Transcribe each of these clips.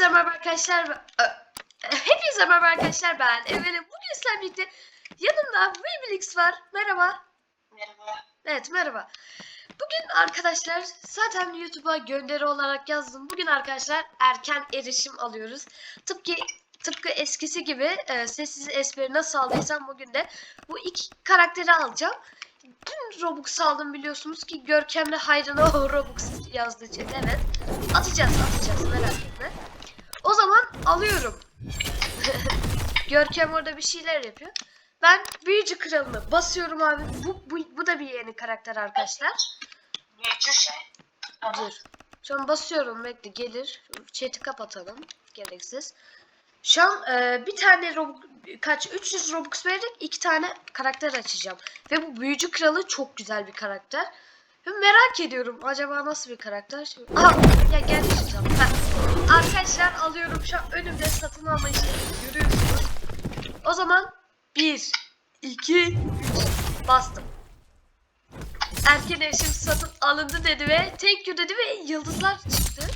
Hepinize merhaba arkadaşlar. Hepinize merhaba arkadaşlar ben Evelin. Bugün sizlerle birlikte yanımda Weeblix var. Merhaba. Merhaba. Evet merhaba. Bugün arkadaşlar zaten YouTube'a gönderi olarak yazdım. Bugün arkadaşlar erken erişim alıyoruz. Tıpkı tıpkı eskisi gibi e, sessiz espri nasıl aldıysam bugün de bu iki karakteri alacağım. Dün Robux aldım biliyorsunuz ki Görkem'le Hayran'a Robux yazdığı için. Evet. Atacağız atacağız merak etme. O zaman alıyorum. Görkem orada bir şeyler yapıyor. Ben büyücü kralını basıyorum abi. Bu, bu, bu da bir yeni karakter arkadaşlar. Büyücü şey. Dur. Şu an basıyorum bekle gelir. Chat'i kapatalım. Gereksiz. Şu an e, bir tane Robux, kaç 300 Robux vererek iki tane karakter açacağım. Ve bu büyücü kralı çok güzel bir karakter. Ve merak ediyorum acaba nasıl bir karakter? Şimdi, ya gel açacağım. Heh. Arkadaşlar alıyorum şu an önümde satın alma işlemi görüyorsunuz. O zaman 1 2 3 bastım. Erken erişim satın alındı dedi ve thank you dedi ve yıldızlar çıktı.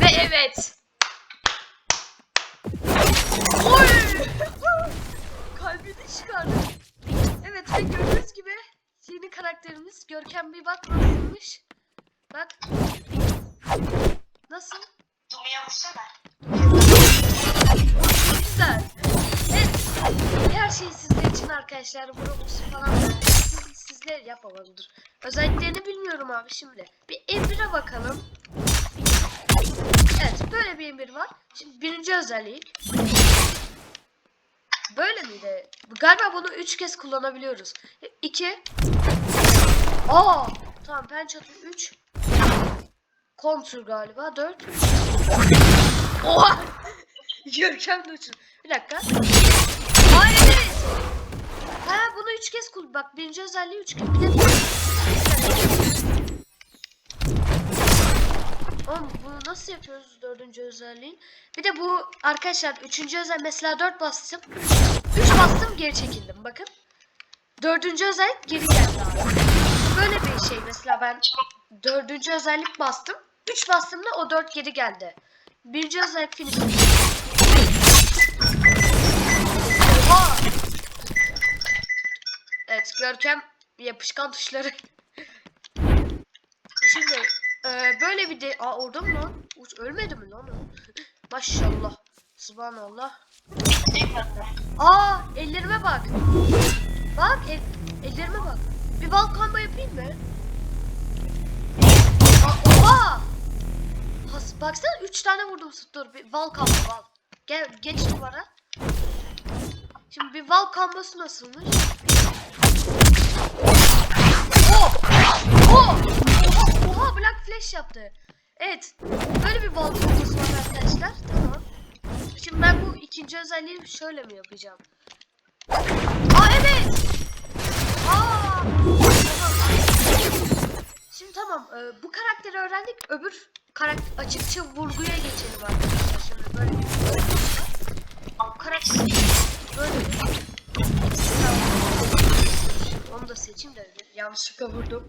Ve evet. Oy! Kalbini çıkardı. Evet ve gördüğünüz gibi yeni karakterimiz Görkem bir bak nasılmış. Bak. Nasıl? Dumi'ye vursana. Güzel. Evet. Her şey sizler için arkadaşlar. Bu Roblox'u falan siz, sizler yapamalıdır. Özelliklerini bilmiyorum abi şimdi. Bir Emir'e bakalım. Evet böyle bir Emir var. Şimdi birinci özelliği. Böyle miydi? Galiba bunu üç kez kullanabiliyoruz. İki. Aa, tamam pençatı 3. Kontur galiba 4. Oha! Görkem de uçun. Bir dakika. Hayır. Ha bunu üç kez kul. Bak birinci özelliği üç kez. Bir de Oğlum bunu nasıl yapıyoruz dördüncü özelliğin? Bir de bu arkadaşlar üçüncü özel mesela dört bastım. Üç bastım geri çekildim bakın. Dördüncü özellik geri geldi abi. Böyle bir şey mesela ben dördüncü özellik bastım. Üç bastığımda o dört geri geldi. Birinci özellik finish. Oha! Evet Görkem yapışkan tuşları. Şimdi e, böyle bir de... Aa orada mı lan? Uç ölmedi mi lan? Maşallah. Subhanallah. Aa ellerime bak. Bak el, ellerime bak. Bir bal yapayım mı? Aa, baksana 3 tane vurdum dur bir val combo val. Gel geç duvara. Şimdi bir val combosu nasılmış? Oh! Oh! Oha, oha Black Flash yaptı. Evet. Böyle bir val combosu var arkadaşlar. Tamam. Şimdi ben bu ikinci özelliği şöyle mi yapacağım? Aa evet. Aa. Şimdi tamam. e, bu karakteri öğrendik. Öbür karakter açıkça vurguya geçelim arkadaşlar. Şimdi böyle bir karakter böyle onu da seçeyim de yanlışlıkla vurdum.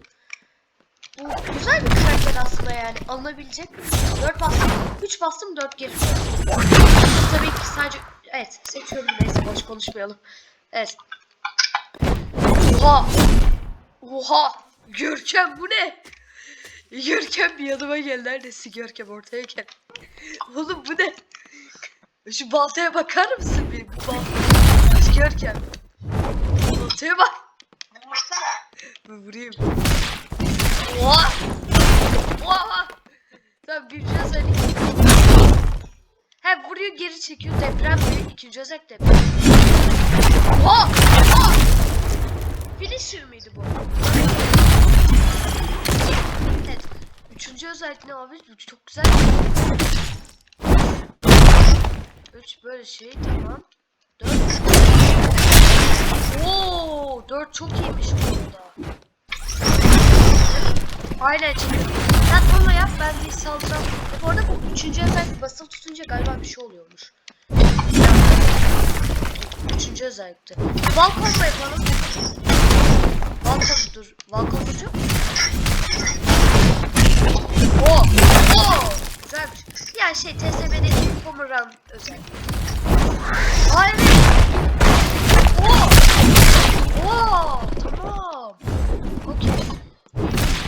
Bu güzel bir karakter aslında yani alınabilecek. 4 bastım, 3 bastım 4 geri. Tabii ki sadece evet seçiyorum neyse boş konuşmayalım. Evet. Oha! Oha! Görkem bu ne? Görkem bir yanıma gel neredesin Görkem ortaya gel. Oğlum bu ne? Şu baltaya bakar mısın bir bu baltaya? Görkem. Baltaya bak. Vursana. Vurayım. Oha! Oha! Tamam bir özellik. He vuruyor geri çekiyor deprem diyor. İkinci özellik deprem. Oha! Oha! Finisher miydi bu? Üçüncü özellik ne abi? Üç çok güzel. Üç böyle şey tamam. Dört. Oo, dört çok iyiymiş burada. Aynen çünkü sen onu yap ben bir salacağım. Bu arada bu üçüncü özellik basılı tutunca galiba bir şey oluyormuş. Üçüncü özellikte. Balkonda yapalım. Balkon dur. Balkonumuz yok. Oo. Oo. Güzelmiş. Yani şey TSB'de Pomeran özelliği. Hayır. Oo. Oo. Tamam. Okey.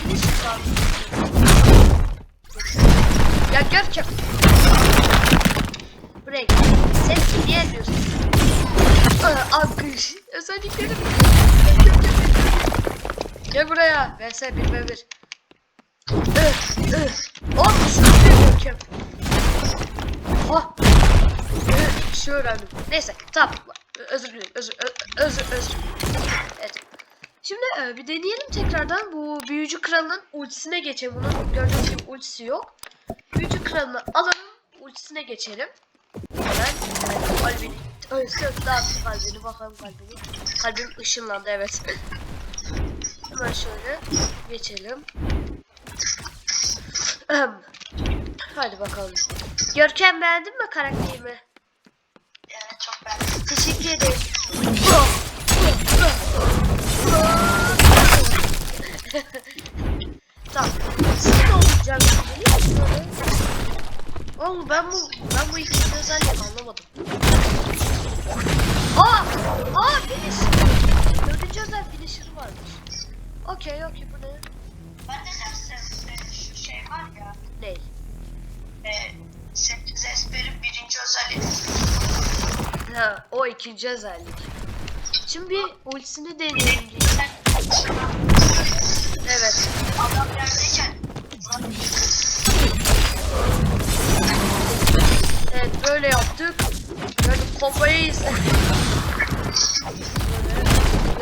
Ne süper. Ya Görkem. Break. Sen niye ediyorsun? Aa, Alkış. Özelliklerim. Gel buraya. VS 1 ve 1. Öf, öf. Oğlum. Oh. Ee, Şey öğrendim. Neyse tamam. Özür dilerim. Özür, özür, özür. Evet. Şimdi e, bir deneyelim tekrardan. Bu büyücü kralının ultisine geçelim. Bunun gördüğünüz gibi ultisi yok. Büyücü kralını alalım. Ultisine geçelim. Hemen. Evet, kalbini. Sök dağıttı kalbini. Bakalım kalbini. Kalbim ışınlandı evet. Hemen şöyle geçelim. Hadi bakalım. Görkem beğendin mi karakterimi? Evet çok beğendim. Teşekkür ederim. tamam. Biliyor musunuz? Oğlum ben bu ben bu ikinci özelliği anlamadım. Aa! Aa finish! Dördüncü özel finisher'ı varmış. Okey okey bu ne? Ben de derse şu şey var ya. Ne? E, 8 Esper'in birinci özelliği. Ha, o ikinci özellik. Şimdi bir ultisini deneyelim diye. Evet. Adam neredeyken Evet böyle yaptık. Böyle. Böyle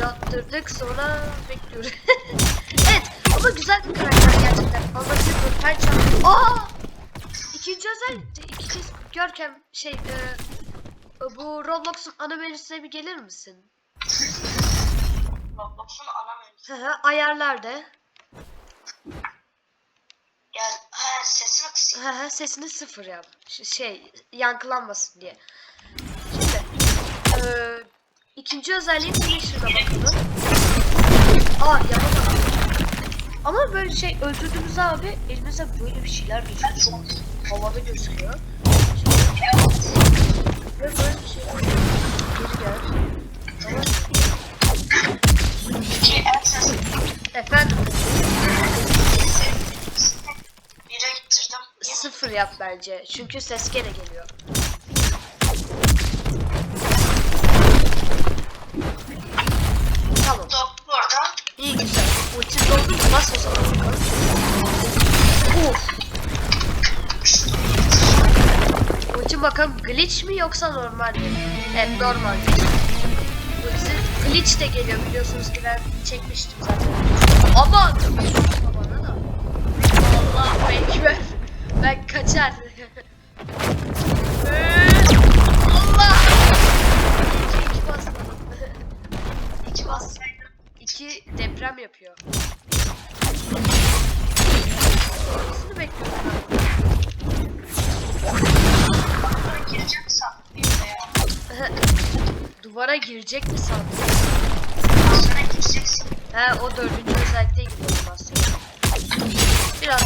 yattırdık sonra bekliyoruz. ama güzel bir karakter gerçekten. Anlatıyor pençe. Aa! İkinci özel ikinci Görkem şey e, bu Roblox'un ana menüsüne bir gelir misin? Roblox'un ana menüsü. Hı hı, Ayarlarda. Gel. Ha sesini kısayım. Hı hı, sesini sıfır yap. Ş- Şey yankılanmasın diye. Şimdi eee ikinci özelliği finisher'a bakalım. Aa yapamadım. Ama böyle şey öldürdüğümüz abi elimize böyle bir şeyler geçiyor. Çok havada gözüküyor. Ve böyle bir şey geri gel. Efendim sıfır yap bence. Çünkü ses gene geliyor. Glitch mi yoksa normal mi? Evet normal. Ultim glitch de geliyor biliyorsunuz ki ben çekmiştim zaten. Aman! Bana da. Allah ekber. Ben kaçar. Duvara girecek mi sandın? Sonra gireceksin. He o dördüncü özellikte gidiyorum aslında. Biraz.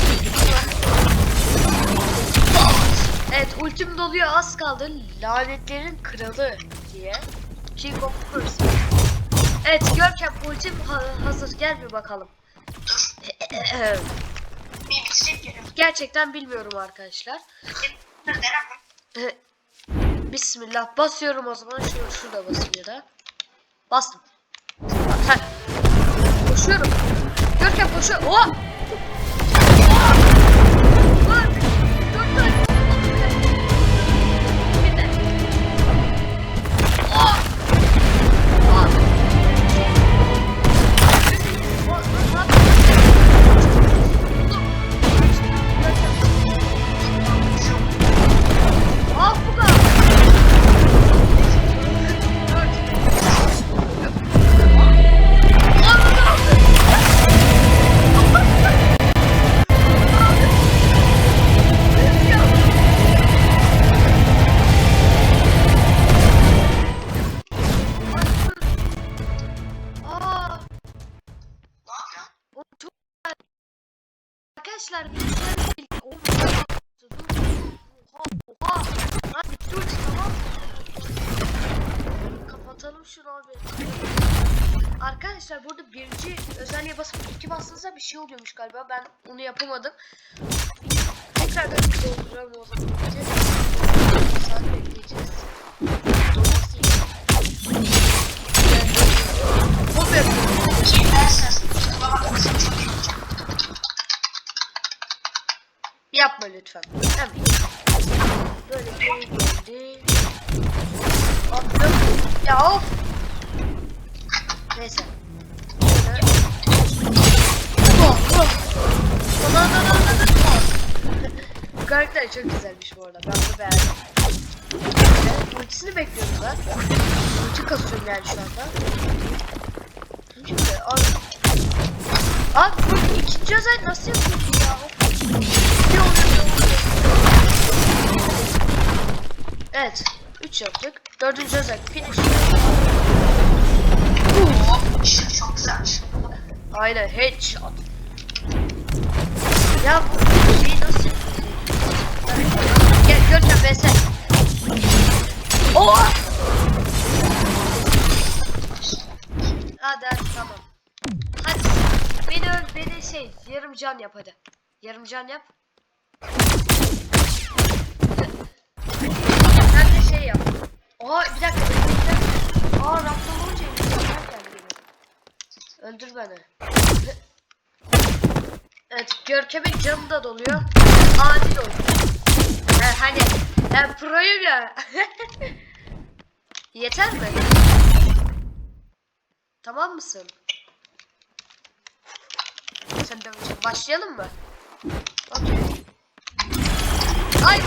Evet ultim doluyor az kaldı. Lanetlerin kralı diye. King of Curse. Evet Görkem ultim ha- hazır gel bir bakalım. Gerçekten bilmiyorum arkadaşlar. Bismillah basıyorum o zaman şu şurada basayım da. Bastım. Heh. Koşuyorum. Görkem koşuyor. Oh! Koşun abi. Arkadaşlar burada birinci özelliğe basıp iki bastığınızda bir şey oluyormuş galiba. Ben onu yapamadım. Tekrardan dolduralım o zaman. Saat bekleyeceğiz. Şey. Yapma lütfen. Hemen. Böyle geri geldi. Attım. Ya of. Neyse. Bu karakter çok güzelmiş bu arada. Ben bunu beğendim. Şöyle, Ultisini bekliyorum ben. Ulti kasıyorum yani şu anda. Şimdi al. Abi bu ikinci özel nasıl yapıyorsun ya? Ne oluyor? Evet. 3 yaptık. Dördüncü özel finish. Şu çok güzelmiş. Aynen headshot. Ya bu şeyi nasıl? Gel Görkem vs. Oha! Hadi hadi tamam. Hadi. Beni öl, beni şey yarım can yap hadi. Yarım can yap. Sen de şey yap. Oha bir dakika. Bir dakika. Aa raptor olunca geldi. Öldür beni. Evet Görkem'in canı da doluyor. Adil oyun. Ha, hani ben proyum ya. Yeter mi? Tamam mısın? Sen de başlayalım mı? Okey. Ay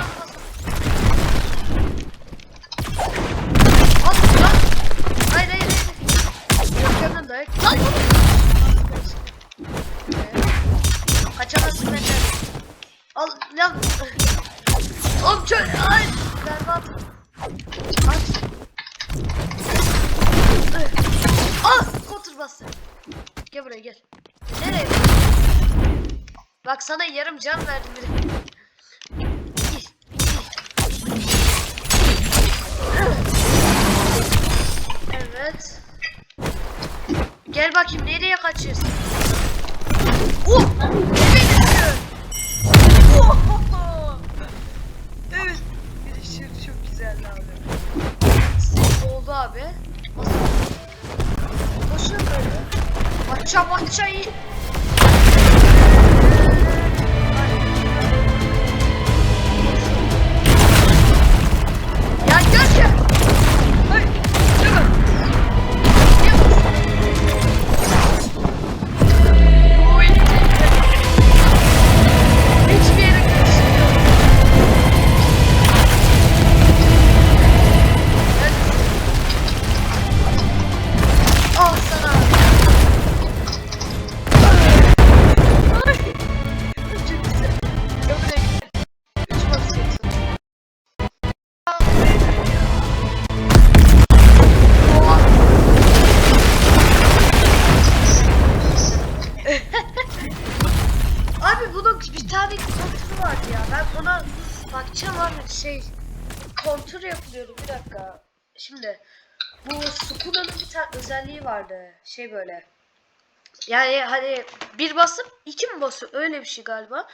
dayak. Lan. Kaçamazsın benden. Al lan. Oğlum çöl. Ay. Berbat. Aç. Al. Kotur bastı. Gel buraya gel. Nereye? Bak sana yarım can verdim bile. someone say şey kontur yapılıyordu bir dakika. Şimdi bu Sukuna'nın bir tane özelliği vardı. Şey böyle. Yani hani bir basıp iki mi basıyor? Öyle bir şey galiba.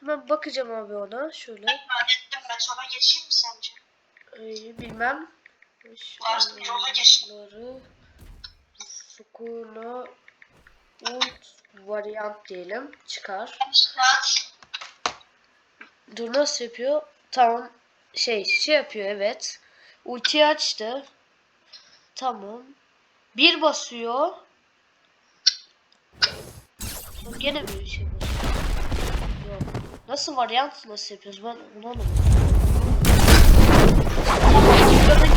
Hemen bakacağım abi ona. Şöyle. Ben geçeyim mi sence? Ee, bilmem. Artık bir yola Sukuna Ult varyant diyelim. Çıkar. Dur nasıl yapıyor? Tamam. Şey şey yapıyor evet. Ulti açtı. Tamam. Bir basıyor. Sonra gene bir şey basıyor. Nasıl varyant nasıl yapıyoruz ben onu anlamadım. Biliyoruz.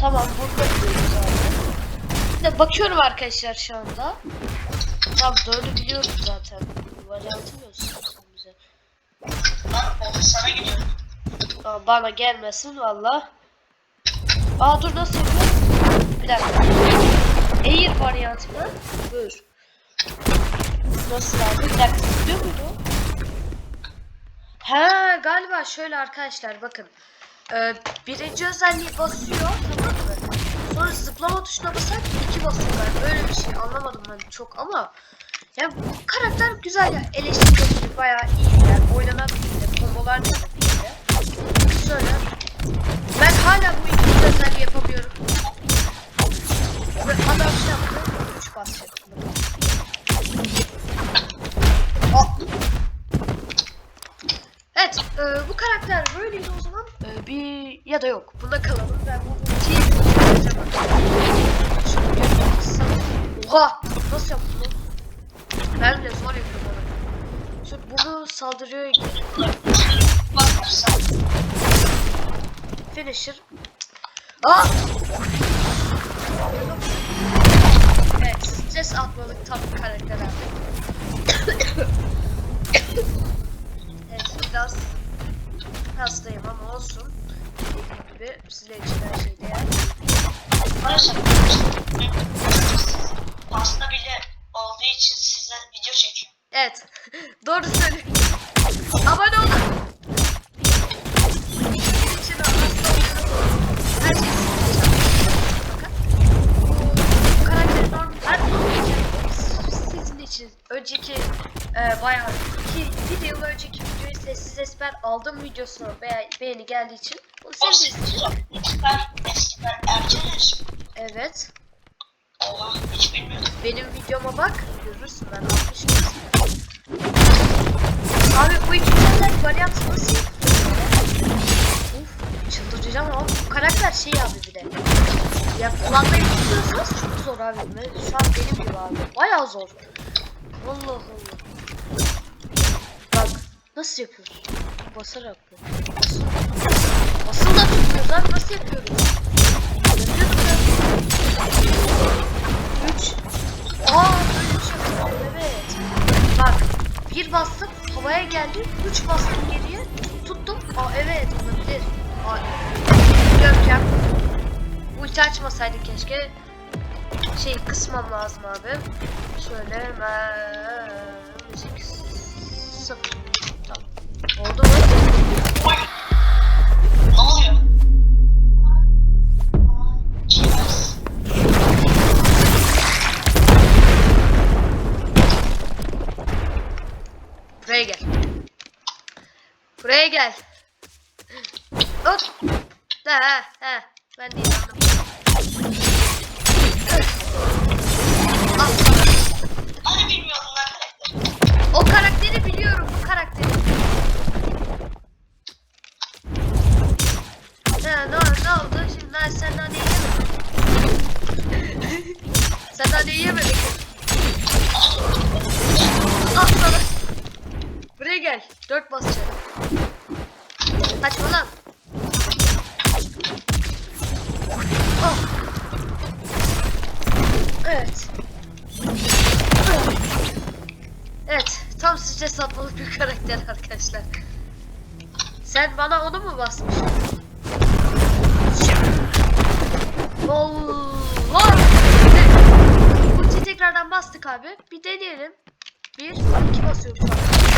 Tamam burada biliyoruz abi. De bakıyorum arkadaşlar şu anda. Tamam dördü biliyoruz zaten. Varyantı mı gösteriyorsun bize? Lan ben sana gidiyorum. Aa, bana gelmesin valla. Aa dur nasıl yapıyor? Bir dakika. Air varyantı mı? Buyur. Nasıl abi? Bir dakika biliyor muydu? He galiba şöyle arkadaşlar bakın. e, birinci özelliği basıyor tamam mı? Sonra zıplama tuşuna basar iki basıyorlar. Böyle bir şey anlamadım ben çok ama yani bu karakter güzel ya. Eleştirileri bayağı iyi yani. Oynanan bir de kombolar da çok iyi de. Şöyle. Ben hala bu ikinci özelliği yapamıyorum. Adam şey yaptı. 3 basacak. Aa! Evet, e, bu karakter böyleydi o zaman. E, bir ya da yok. Bunda kalalım. Ben bu ultiyi. Oha! Nasıl yaptın bunu? Ben de zor yapıyorum onu. Şu bunu saldırıyor. Finisher. Aa! Evet, stres atmalık tam karakter abi. evet, biraz hastayım ama olsun. Dediğim gibi sizler için her şey değer. Hasta bile çekiyorum. Evet, doğru söylüyorsun. Abone oluyorum. Her şey için. Bakın. Bu karakterin normal her sizin için. Önceki e, bayağı iki, bir yıl önceki videoyu sessiz esmer aldığım videosuna veya beğeni geldiği için bunu sevdiğiniz için. Evet. Benim videoma bak. Görürsün ben 60 kez. Abi bu iki tane varyant nasıl? Uf çıldıracağım ama bu karakter şey abi bir de. Ya kullanmayı biliyorsanız çok zor abi. Şu an benim gibi abi. Bayağı zor. Allah Allah. Bak nasıl yapıyoruz? Basarak bu. Basın. Basın da tutmuyoruz abi nasıl yapıyoruz? Yapıyorduk geldi. Üç bastım geriye tuttum. Aa evet olabilir. Aa, görkem. Ulti açmasaydı keşke. Şey kısmam lazım abi. Şöyle ben... müzik sıfır. Tamam. Oldu gel. Hop. Ha ha. Ben de inandım. Hani bilmiyordun lan karakteri. O karakteri biliyorum bu karakteri. Ha, ne, ne oldu? Şimdi ben sen daha yemedin? sen daha yemedin? Al sana. Buraya gel. Dört basacağım. Kaçma lan. Oh. Evet. Evet, tam stres atmalık bir karakter arkadaşlar. Sen bana onu mu basmıştın? Allah! Ulti tekrardan bastık abi. Bir deneyelim. Bir, iki basıyorum sonra.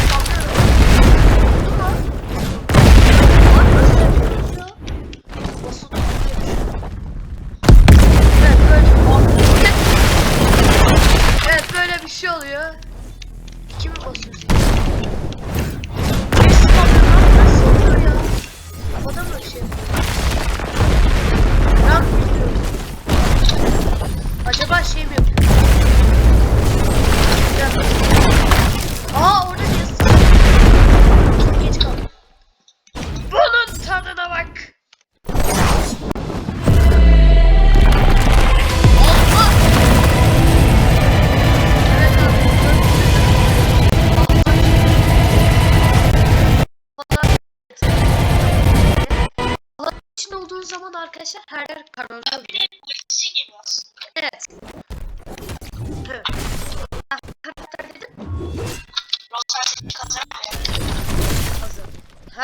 Evet böyle. Bir şey oluyor. İki mi basıyorsun? Nasıl oluyor ya? O da mı şey yapıyor? Ben bilmiyorum. Acaba şey mi yapıyor? Aa orada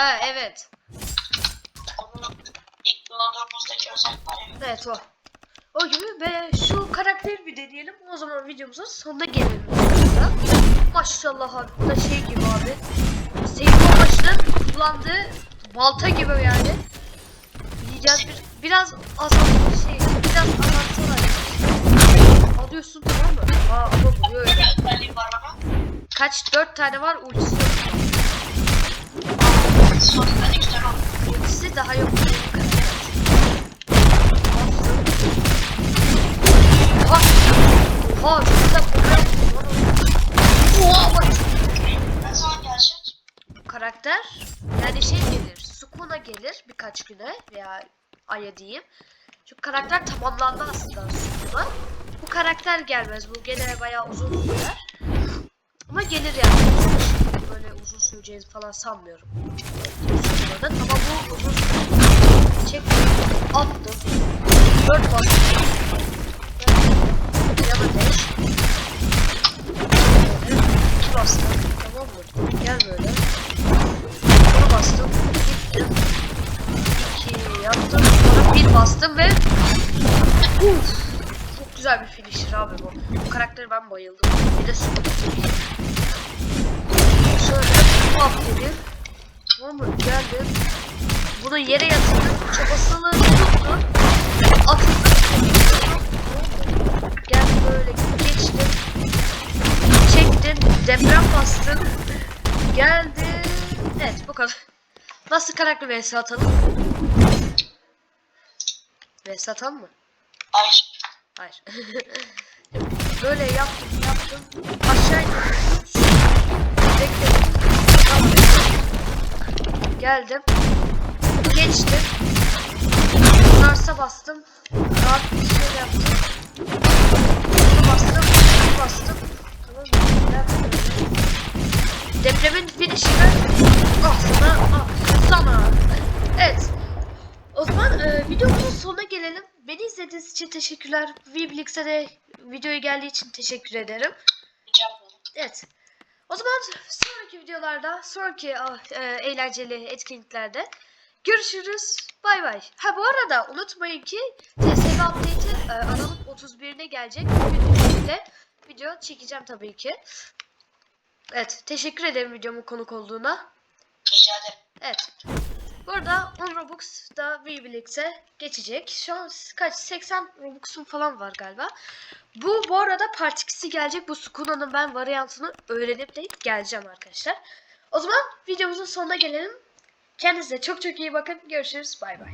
Ha evet. Onun ilk var ya. Evet o. O gibi ve şu karakteri bir deneyelim. O zaman videomuzun sonuna gelelim. Maşallah abi. Bu da şey gibi abi. Seyit Onbaşı'nın kullandığı balta gibi yani. Ya bir- biraz azalt şey biraz azaltsalar. Alıyorsun tamam mı? Aa ama vuruyor öyle. Kaç? Dört tane var ultisi gelecek? Karakter yani şey gelir. Sukuna gelir birkaç güne veya aya diyeyim. Çünkü karakter tamamlandı aslında Sukuna. Bu karakter gelmez. Bu gene bayağı uzun sürer. Ama gelir yani. Süreceğini falan sanmıyorum. Sukuna'da. Ama bu uzun. Çek. Attım. Dört bastım. Ya da beş. İki bastım. Tamam mı? Gel böyle. Bunu bastım. Gittim. İki yaptım. Sonra bir bastım ve Uf, çok güzel bir finisher abi bu. Bu karakteri ben bayıldım. Bir de super Hop dedim. Tamam mı? Geldim. Bunu yere yatırdım. Çabasını tuttum. Atıldım. Gel böyle geçtim. Çektim. Deprem bastım. Geldi. Evet bu kadar. Nasıl karakter vs atalım? Vs atalım mı? Hayır. Hayır. Böyle yaptım yaptım. Aşağı indim. Bekledim. Geldim. Geçtim. Sars'a bastım. Rahat bir şey yaptım. Bunu bastım. Bunu bastım. Tamam mı? Depremin finishini ah sana ah sana. Evet. O zaman e, videomuzun sonuna gelelim. Beni izlediğiniz için teşekkürler. Viblix'e de videoya geldiği için teşekkür ederim. Rica ederim. Evet. O zaman sonraki videolarda, sonraki ah, e, eğlenceli etkinliklerde görüşürüz. Bay bay. Ha bu arada unutmayın ki TSG Update'i e, Aralık 31'ine gelecek. Bugün birlikte video çekeceğim tabii ki. Evet. Teşekkür ederim videomun konuk olduğuna. Rica ederim. Evet. Burada 10 Robux da Weeblix'e geçecek. Şu an kaç? 80 Robux'um falan var galiba. Bu bu arada Part 2'si gelecek. Bu Sukuna'nın ben varyantını öğrenip de geleceğim arkadaşlar. O zaman videomuzun sonuna gelelim. Kendinize çok çok iyi bakın. Görüşürüz. Bay bay.